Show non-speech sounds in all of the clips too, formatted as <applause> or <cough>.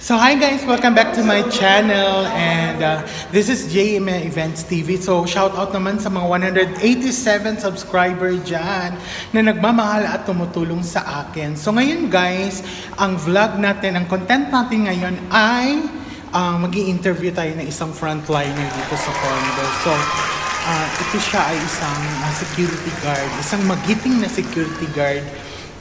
So hi guys, welcome back to my channel and uh, this is JMA Events TV. So shout out naman sa mga 187 subscriber dyan na nagmamahal at tumutulong sa akin. So ngayon guys, ang vlog natin, ang content natin ngayon ay uh, mag interview tayo ng isang frontliner dito sa condo. So uh, ito siya ay isang uh, security guard, isang magiting na security guard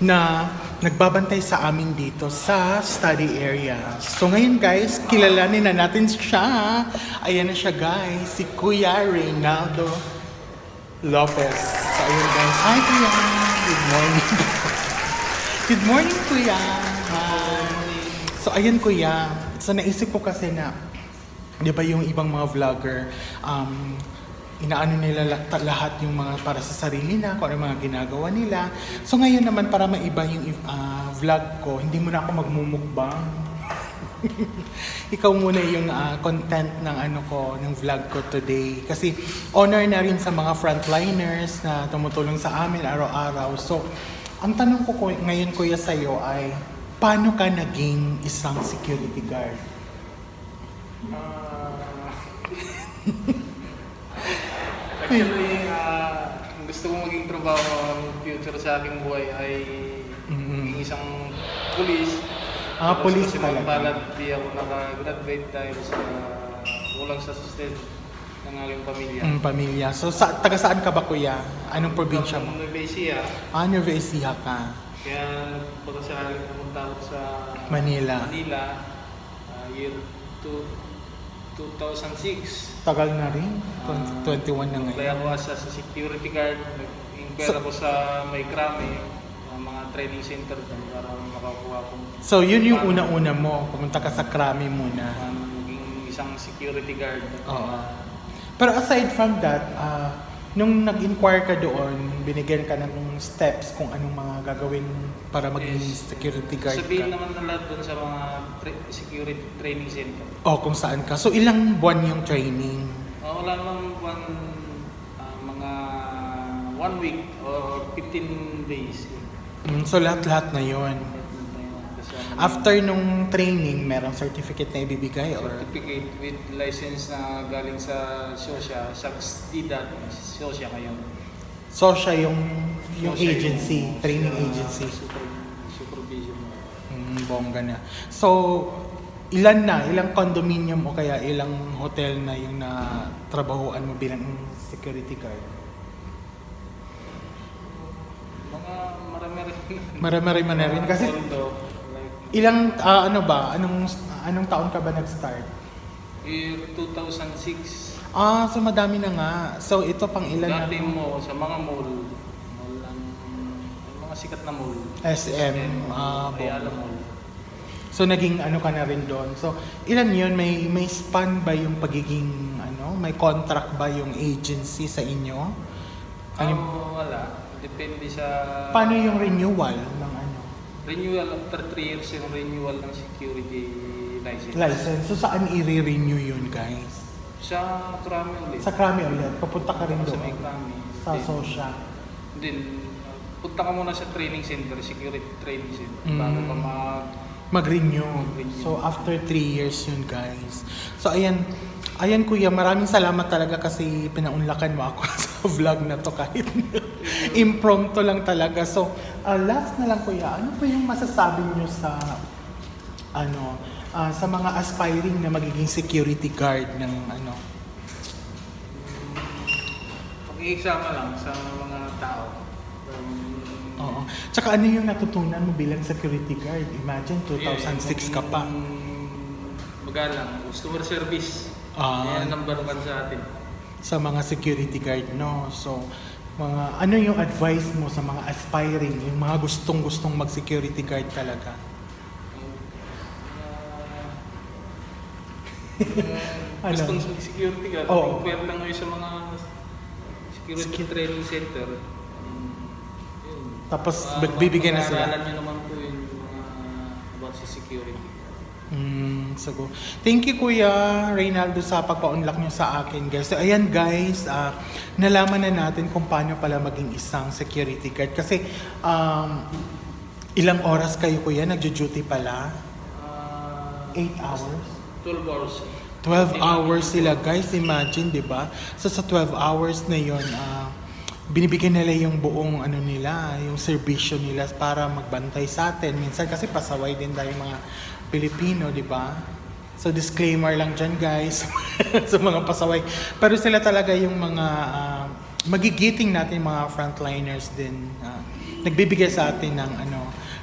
na nagbabantay sa amin dito sa study area. So ngayon guys, kilalanin na natin siya. Ayan na siya guys, si Kuya Reynaldo Lopez. So ayun guys, hi Kuya! Good morning. <laughs> Good morning Kuya! Hi! So ayun Kuya, so naisip ko kasi na, di ba yung ibang mga vlogger, um, inaano nila la- lahat yung mga para sa sarili na, kung ano yung mga ginagawa nila. So ngayon naman para maiba yung ah, vlog ko, hindi mo na ako magmumukbang. <laughs> Ikaw muna yung ah, content ng ano ko, ng vlog ko today. Kasi honor na rin sa mga frontliners na tumutulong sa amin araw-araw. So, ang tanong ko ngayon kuya sa'yo ay, paano ka naging isang security guard? Ah, actually, ang gusto kong maging trabaho ang future sa aking buhay ay Mhm. maging isang police. Ah, Tapos police kasi talaga. magbalat di ako nakagraduate dahil sa kulang sa sustain ng aking pamilya. Ang pamilya. So, sa, taga saan ka ba kuya? Anong probinsya mo? Nueva Ecija, Ah, Nueva Ecija ka. kaya pagkasakaling pumunta ako sa Manila. Manila, ah, year two- 2006. Tagal na rin. Ah, 21 na ngayon. ako as a security guard. Nag-inquire So- ako sa may krami, uh, mga training center doon para makakuha akong So, yun yung una-una mo. Pumunta ka sa Krami muna. paano maging isang security guard. Oo. Pero aside from that, ah, nung nag-inquire ka doon, binigyan ka ng steps kung anong mga gagawin para maging Yes. security guard Sabihin ka. naman na lahat doon sa mga tra- security training center. O kung saan ka. So, ilang buwan yung training? Uh, wala naman one, ah, mga one week or 15 days. Mm, so, lahat-lahat na yon. After nung training, merong certificate na ibibigay or certificate with license na galing sa SOSYA, sa DIDAT, SOSYA ngayon. so siya yung yung SOSYA agency, yung, training uh, agency. Super, supervision. Mm, bongga na. So, ilan na, ilang condominium o kaya ilang hotel na yung na trabahoan mo bilang security guard? Mga marami rin. Marami-rami na rin. Kasi Although, ilang, ah, ano ba, anong, anong taon ka ba nag-start? year 2006, Ah, so madami na nga. So, ito pang ilan na? dati mo sa mga mall, mall ang, ang mga sikat na mall. SM, ah, Ayala bongga. Mall. So, naging ano ka na rin doon. So, ilan yun? May, may span ba yung pagiging, ano, may contract ba yung agency sa inyo? Ano yung- Oh, wala. Depende sa... Paano yung renewal ng ano? Renewal after 3 years yung renewal ng security license. License. So saan i-renew yun, guys? Sa Krami ulit. Sa Krami ulit. Papunta ka rin Sa doon. may Krami. Sa Then- Sosya. Then, uh, punta ka muna sa training center, security training center, Mm. bago ka mag... Mag-renew. Mag-renew. So after 3 years yun, guys. So ayan, ayan kuya, maraming salamat talaga kasi pinaunlakan mo ako <laughs> sa vlog na to kahit <laughs> impromptu lang talaga. So uh, last na lang kuya, ano po yung masasabi nyo sa ano ah, sa mga aspiring na magiging security guard ng ano Pag-iiksama lang sa mga tao. Um, Oo. Tsaka ano yung natutunan mo bilang security guard? Imagine, 2006 ka pa. Magalang, customer service. Ah. Yan ang number one sa atin. Sa mga security guard, no? So, mga ano yung advice mo sa mga aspiring, yung mga gustong-gustong mag-security guard talaga? Uh, <laughs> Ano? Gustong security guard, Oo. inquire lang kayo sa mga security Security. training center. Um. Tapos, Ah, magbibigyan na sila. pag-aaralan nyo naman po yung mga about sa security. Mm, sago. Thank you Kuya Reynaldo sa pagpa-unlock nyo sa akin guys. So ayan guys, ah, nalaman na natin kung paano pala maging isang security guard. Kasi um, ilang oras kayo kuya nagjo-duty pala? Ah, 8 hours. 12 hours. 12 hours sila guys, imagine, 'di ba? So sa 12 hours na 'yon, ah, binibigyan nila yung buong ano nila, yung serbisyo nila para magbantay sa atin. Minsan kasi pasaway din tayo mga Pilipino, 'di ba? So disclaimer lang dyan guys <laughs> sa mga pasaway. Pero sila talaga yung mga ah, magigiting natin mga frontliners din. ah, nagbibigay sa atin ng ano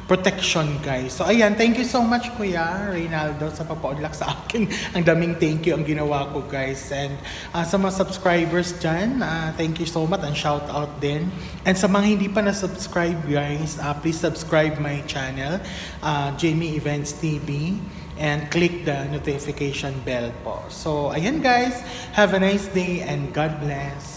protection guys. So ayan, thank you so much Kuya Reynaldo sa pagpa-unlock sa akin. <laughs> ang daming thank you ang ginawa ko guys. And ah, sa mga subscribers dyan, ah, thank you so much and shout out din. And sa mga hindi pa na-subscribe guys, ah, please subscribe my channel, ah, Jamie Events TV and click the notification bell po. So ayan guys, have a nice day and God bless.